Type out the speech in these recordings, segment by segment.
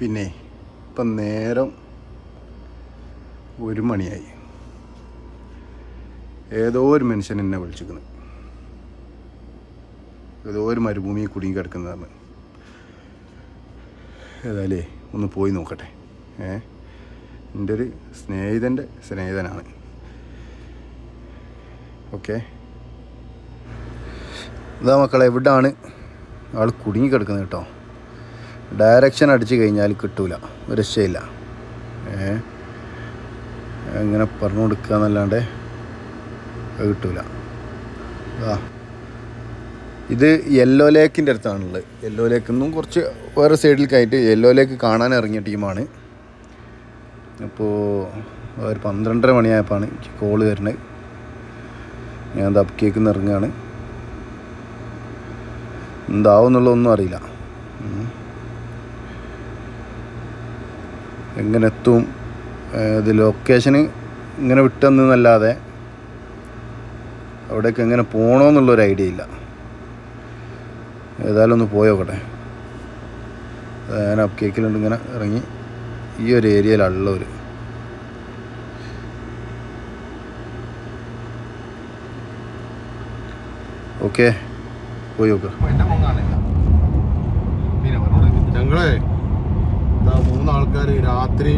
പിന്നെ ഇപ്പം നേരം ഒരു മണിയായി. ഏതോ ഒരു മനുഷ്യൻ എന്നെ വിളിച്ചിരിക്കുന്നു. ഏതോ ഒരു മരുഭൂമി കുടുങ്ങി കിടക്കുന്നതാണ്. ഏതായാലേ ഒന്ന് പോയി നോക്കട്ടെ. ഏ? എന്റെ ഒരു സ്നേഹിതന്റെ സ്നേഹിതനാണ്. ഓക്കെ. ഇതാ മക്കളെ എവിടാണ് ആൾ കുടുങ്ങി കിടക്കുന്നത് കേട്ടോ. ഡയറക്ഷൻ അടിച്ചു കഴിഞ്ഞാൽ കിട്ടൂല. രക്ഷയില്ല. ഏ? ഇങ്ങനെ പറഞ്ഞു കൊടുക്കുക എന്നല്ലാണ്ട് അത് കിട്ടൂല. ആ ഇത് യെല്ലോ ലേക്കിന്റെ അടുത്താണുള്ളത്. യെല്ലോ ലേക്ക് നിന്നും കുറച്ച് വേറെ സൈഡിലേക്കായിട്ട് യെല്ലോ ലേക്ക് കാണാൻ ഇറങ്ങിയ ടീമാണ് അപ്പോൾ ഒരു പന്ത്രണ്ടര മണിയായപ്പോൾ എനിക്ക് കോൾ വരുന്നത്. ഞാൻ ദബ് കേക്ക് ഇറങ്ങുകയാണ്. എന്താവും എന്നുള്ളതൊന്നും അറിയില്ല എങ്ങനെ എത്തും ഇത് ലൊക്കേഷന് ഇങ്ങനെ വിട്ടെന്നല്ലാതെ അവിടേക്ക് എങ്ങനെ പോകണമെന്നുള്ളൊരു ഐഡിയ ഇല്ല. ഏതായാലും ഒന്ന് പോയോക്കട്ടെ ഞാൻ അപ്കേക്കിലുണ്ട് ഇങ്ങനെ ഇറങ്ങി. ഈ ഒരു ഏരിയയിലുള്ളവർ ഒരു ഓക്കെ പോയി നോക്കുക ഞങ്ങളെ മൂന്നാൾക്കാർ രാത്രി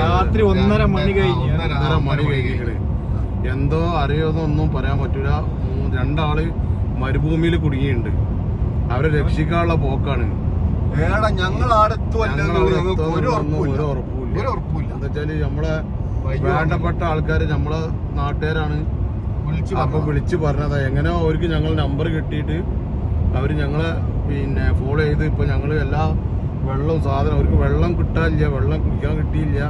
രാത്രി ഒന്നര മണി കഴിഞ്ഞ് ഒന്നര മണി കഴിഞ്ഞിട്ട് എന്തോ അറിയോന്നോ ഒന്നും പറയാൻ പറ്റൂല. രണ്ടാൾ മരുഭൂമിയിൽ കുടുങ്ങിയിട്ടുണ്ട് അവരെ രക്ഷിക്കാനുള്ള പോക്കാണ്. ഞങ്ങൾ എന്താച്ചാൽ നമ്മളെ വേണ്ടപ്പെട്ട ആൾക്കാര് നമ്മളെ നാട്ടുകാരാണ്. അപ്പൊ വിളിച്ച് പറഞ്ഞതാ. എങ്ങനെയോ അവർക്ക് ഞങ്ങൾ നമ്പർ കിട്ടിയിട്ട് അവർ ഞങ്ങളെ പിന്നെ ഫോളോ ചെയ്ത് ഇപ്പൊ ഞങ്ങൾ എല്ലാ വെള്ളവും സാധനം. അവർക്ക് വെള്ളം കിട്ടാനില്ല വെള്ളം കുടിക്കാൻ കിട്ടിയില്ല.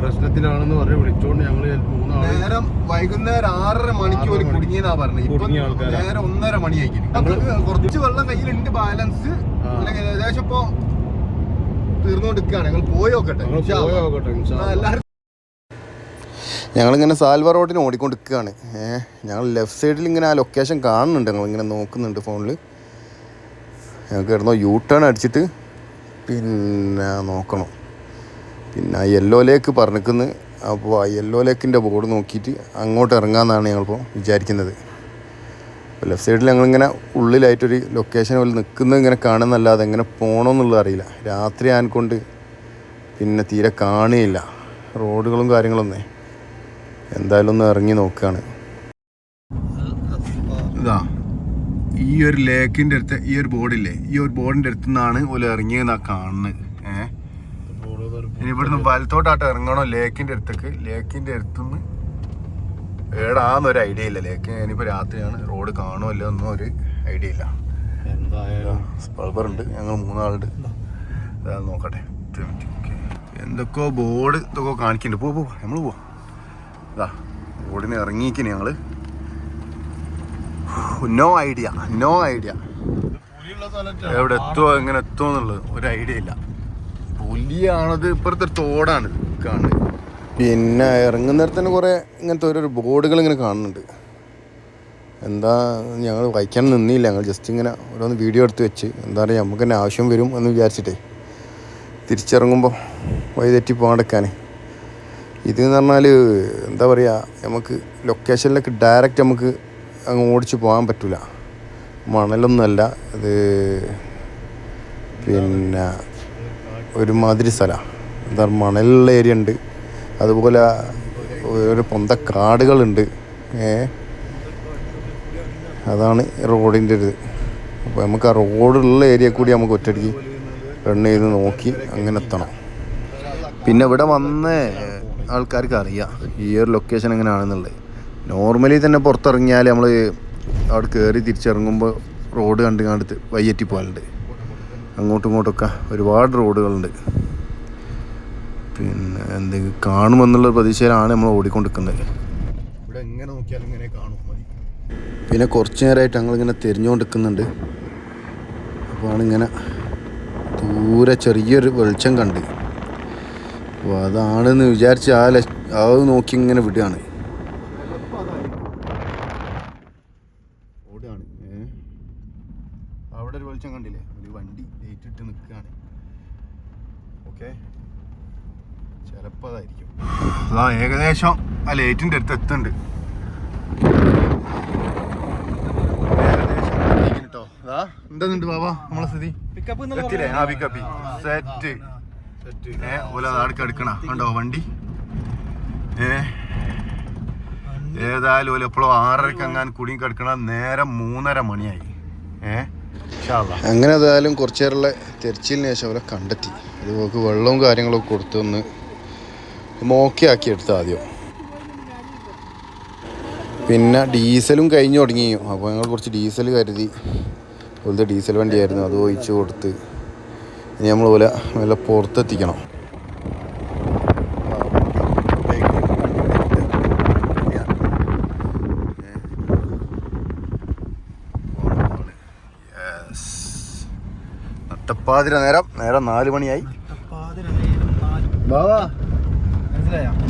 പ്രശ്നത്തിലാണെന്ന് പറഞ്ഞ് വിളിച്ചോണ്ട് ഞങ്ങൾ മൂന്നാൾ നേരം വൈകുന്നേരം ആറര മണിക്ക് ഒരു. കുടുങ്ങിയെന്നാ പറഞ്ഞത്. നേരം ഒന്നര മണിയാക്കി കുറച്ച് വെള്ളം കയ്യിലുണ്ട് ബാലൻസ്. അല്ലെങ്കിൽ ഏകദേശം ഇപ്പൊ തീർന്നുകൊണ്ടിരിക്കുകയാണ് ഞങ്ങൾ പോയി നോക്കട്ടെ. ഞങ്ങളിങ്ങനെ സാൽവ റോഡിന് ഓടിക്കൊണ്ടിരിക്കുകയാണ്. ഏഹ് ഞങ്ങൾ ലെഫ്റ്റ് സൈഡിൽ ഇങ്ങനെ ആ ലൊക്കേഷൻ കാണുന്നുണ്ട്. ഞങ്ങളിങ്ങനെ നോക്കുന്നുണ്ട് ഫോണിൽ ഞങ്ങൾക്ക് ഇടുന്നോ യൂ ടേൺ അടിച്ചിട്ട് പിന്നെ നോക്കണം. പിന്നെ യെല്ലോ ലേക്ക് പറഞ്ഞിരിക്കുന്നത് അപ്പോൾ ആ യെല്ലോ ലേക്കിന്റെ ബോർഡ് നോക്കിയിട്ട് അങ്ങോട്ട് ഇറങ്ങാമെന്നാണ് ഞങ്ങളിപ്പോൾ വിചാരിക്കുന്നത്. ലെഫ്റ്റ് സൈഡിൽ ഞങ്ങളിങ്ങനെ ഉള്ളിലായിട്ടൊരു ലൊക്കേഷൻ പോലെ നിൽക്കുന്നത് ഇങ്ങനെ കാണുന്നല്ലാതെ എങ്ങനെ പോകണമെന്നുള്ളത് അറിയില്ല. രാത്രി ആൻകൊണ്ട് പിന്നെ തീരെ കാണുകയില്ല. റോഡുകളും കാര്യങ്ങളൊന്നേ. എന്തായാലും ഒന്ന് ഇറങ്ങി നോക്കുകയാണ് ഇതാ ഈ ഒരു ലേക്കിന്റെ അടുത്ത് ഈ ഒരു ബോർഡില്ലേ ഈ ഒരു ബോർഡിന്റെ അടുത്ത് നിന്നാണ് ഓല ഇറങ്ങിയെന്നാ കാണുന്നത്. ഏഹ് ഇനി ഇവിടുന്ന് വലത്തോട്ടാട്ട് ഇറങ്ങണോ ലേക്കിന്റെ അടുത്തേക്ക്? ലേക്കിന്റെ അടുത്തുനിന്ന് ഏടാന്നൊരു ഐഡിയ ഇല്ല. ലേക്ക് ഇനിയിപ്പോൾ രാത്രിയാണ്. റോഡ് കാണുമോ ഇല്ല ഒന്നും ഒരു ഐഡിയ ഇല്ല. എന്തായാലും. സ്പൾബറുണ്ട്. ഞങ്ങൾ മൂന്നാളുണ്ട്. അതാ നോക്കട്ടെ. എന്തൊക്കെയോ ബോർഡ് ഇതൊക്കെ കാണിക്കുന്നുണ്ട്. പോ പോ നമ്മൾ പോവാ. ഇതാ ബോർഡിന് ഇറങ്ങിയിരിക്കുന്നു ഞങ്ങൾ നോ ഐഡിയ നോ ഐഡിയ. എവിടെ എത്തുമോ എങ്ങനെ എത്തുമോ എന്നുള്ളത് ഒരു ഐഡിയ ഇല്ല. പുലിയാണത് ഇപ്പുറത്തെ തോടാണ് കാണുന്നത്. പിന്നെ ഇറങ്ങുന്നിടത്ത് തന്നെ കുറേ ഇങ്ങനത്തെ ഓരോ ബോർഡുകൾ ഇങ്ങനെ കാണുന്നുണ്ട്. എന്താ ഞങ്ങൾ വായിക്കാൻ നിന്നില്ല. ഞങ്ങൾ ജസ്റ്റ് ഇങ്ങനെ ഓരോന്ന് വീഡിയോ എടുത്ത് വെച്ച്. എന്താ പറയുക നമുക്ക് തന്നെ ആവശ്യം വരും എന്ന് വിചാരിച്ചിട്ടേ. തിരിച്ചിറങ്ങുമ്പോൾ വഴി തെറ്റി പോകാണ്ടിരിക്കാൻ ഇത് എന്ന് പറഞ്ഞാൽ എന്താ പറയുക നമുക്ക് ലൊക്കേഷനിലേക്ക് ഡയറക്റ്റ് നമുക്ക് അങ്ങ് ഓടിച്ച് പോകാൻ പറ്റില്ല മണലൊന്നുമല്ല. ഇത് പിന്നെ ഒരുമാതിരി സ്ഥലമാണ് എന്താ മണലുള്ള ഏരിയ ഉണ്ട്. അതുപോലെ ഒരു പൊന്ത കാടുകളുണ്ട് ഏ? അതാണ് റോഡിന്റെ ഒരു അപ്പോൾ നമുക്ക് ആ റോഡുള്ള ഏരിയ കൂടി നമുക്ക് ഒറ്റയടിക്ക് റൺ ചെയ്ത് നോക്കി അങ്ങനെ എത്തണം. പിന്നെ ഇവിടെ വന്ന ആൾക്കാർക്ക് അറിയാം ഈ ഒരു ലൊക്കേഷൻ എങ്ങനെയാണെന്നുള്ളത്. നോർമലി തന്നെ പുറത്തിറങ്ങിയാൽ നമ്മൾ അവിടെ കയറി തിരിച്ചിറങ്ങുമ്പോൾ റോഡ് കണ്ട് കണ്ട് വയ്യറ്റി പോകാനുണ്ട് അങ്ങോട്ടും ഇങ്ങോട്ടൊക്കെ ഒരുപാട് റോഡുകളുണ്ട് പിന്നെ എന്തെങ്കിലും കാണുമെന്നുള്ള പ്രതീക്ഷയിലാണ് നമ്മൾ ഓടിക്കൊണ്ടിരിക്കുന്നത്. ഇവിടെ എങ്ങനെ നോക്കിയാലും ഇങ്ങനെ കാണും മതി. പിന്നെ കുറച്ച് നേരമായിട്ട് ഞങ്ങളിങ്ങനെ തിരിഞ്ഞുകൊണ്ടിരിക്കുന്നുണ്ട്. അപ്പോൾ ഇങ്ങനെ ദൂരെ ചെറിയൊരു വെളിച്ചം കണ്ട്. അപ്പോൾ അതാണെന്ന് വിചാരിച്ച് ആ ലക്ഷ അത് നോക്കി ഇങ്ങനെ വിടുകയാണ് ഓടുകയാണ് ഏ അവിടെ ഒരു വെളിച്ചം കണ്ടില്ലേ ഒരു വണ്ടി ലൈറ്റ് ഇട്ട് നിൽക്കുകയാണ് ഓക്കെ. ചിലപ്പോൾ അതായിരിക്കും അതാ ഏകദേശം ആ ലേറ്റിന്റെ അടുത്ത് എത്തുന്നുണ്ട് ഏകദേശം കേട്ടോ അതാ എന്തെന്നുണ്ട് ബാബാ നമ്മളെ സ്ഥിതി? എത്തില്ലേ ആ പിക്കപ്പി സെറ്റ് ഏ ഓല എടുക്കണ വണ്ടി? ഏ ഏതായാലും ഓല എപ്പോഴും ആറരക്ക് അങ്ങാൻ കുടിയും കിടക്കണ നേരം മൂന്നര മണിയായി. ഏ അങ്ങനെ ഏതായാലും കുറച്ചു നേരമുള്ള തെരച്ചിലിന് ശേഷം അവരെ കണ്ടെത്തി. അത് നമുക്ക് വെള്ളവും കാര്യങ്ങളൊക്കെ കൊടുത്തൊന്ന് നോക്കിയാക്കി എടുത്ത ആദ്യം. പിന്നെ ഡീസലും കഴിഞ്ഞു തുടങ്ങി. അപ്പോൾ ഞങ്ങൾ കുറച്ച് ഡീസൽ കരുതി. പോലത്തെ ഡീസൽ വണ്ടിയായിരുന്നു. അത് ഒഴിച്ച് കൊടുത്ത് ഇനി നമ്മൾ പോലെ വല്ല പുറത്തെത്തിക്കണം. നട്ടപ്പാതിര നേരം നേരം നാല് മണിയായി.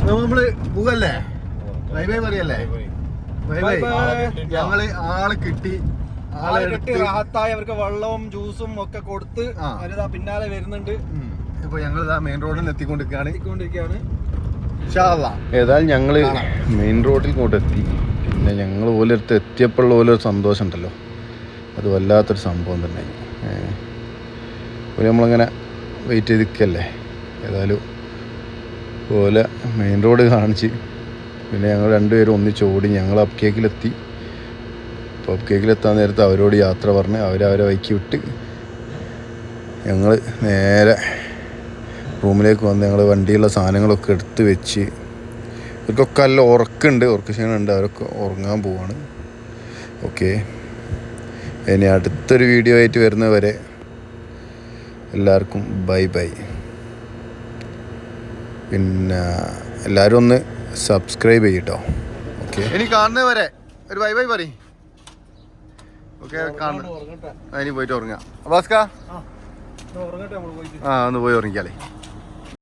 നമ്മൾ പോകല്ലേ ബൈ ബൈ പറയല്ലേ? Bye bye. ഞങ്ങൾ ആളെ കിട്ടി ആളെ കിട്ടി. റാഹത്തായി. അവർക്ക് വെള്ളവും ജ്യൂസും ഒക്കെ കൊടുത്ത്. അവരിതാ പിന്നാലെ വരുന്നുണ്ട്. ഇപ്പൊ ഞങ്ങൾ മെയിൻ റോഡിൽ എത്തിക്കൊണ്ടിരിക്കുകയാണ് എത്തിക്കൊണ്ടിരിക്കുകയാണ് ഏതായാലും ഞങ്ങൾ മെയിൻ റോഡിൽ കൂടെ എത്തി. പിന്നെ ഞങ്ങൾ ഓരോരുത്തർ എത്തിയപ്പോഴുള്ള ഓലൊരു സന്തോഷം ഉണ്ടല്ലോ അത് വല്ലാത്തൊരു സംഭവം തന്നെ. ഓൽ നമ്മളിങ്ങനെ വെയിറ്റ് ചെയ്ത് നിൽക്കല്ലേ ഏതായാലും പോലെ മെയിൻ റോഡ് കാണിച്ച്. പിന്നെ ഞങ്ങൾ രണ്ടുപേരും ഒന്നിച്ച് ഓടി ഞങ്ങൾ അപ്പ് കേക്കിലെത്തി അപ്പോൾ അപ്പ് കേക്കിലെത്താൻ നേരത്ത് അവരോട് യാത്ര പറഞ്ഞ് അവരവരെ വൈക്കി വിട്ട് ഞങ്ങൾ നേരെ റൂമിലേക്ക് വന്ന് ഞങ്ങൾ വണ്ടിയുള്ള സാധനങ്ങളൊക്കെ എടുത്ത് വെച്ച് ഇവർക്കൊക്കെ നല്ല ഉറക്കമുണ്ട് ഉറക്ക ക്ഷീണമുണ്ട് അവരൊക്കെ ഉറങ്ങാൻ പോവാണ്. ഓക്കെ ഇനി അടുത്തൊരു വീഡിയോ ആയിട്ട് വരുന്നവരെ എല്ലാവർക്കും ബൈ ബൈ. പിന്നെ എല്ലാവരും ഒന്ന് സബ്സ്ക്രൈബ് ചെയ്യട്ടോ. ഓക്കെ ഇനി കാണുന്നവരെ ഒരു ബൈ ബൈ പറയും. ഓക്കെ കാണുന്നു ഉറങ്ങട്ടെ. ഇനി പോയിട്ട് ഉറങ്ങാം. ഭാസ്കാ ഉറങ്ങട്ടെ നമ്മൾ പോയിട്ട്. ആ ഒന്ന് പോയി ഉറങ്ങിക്കാലേ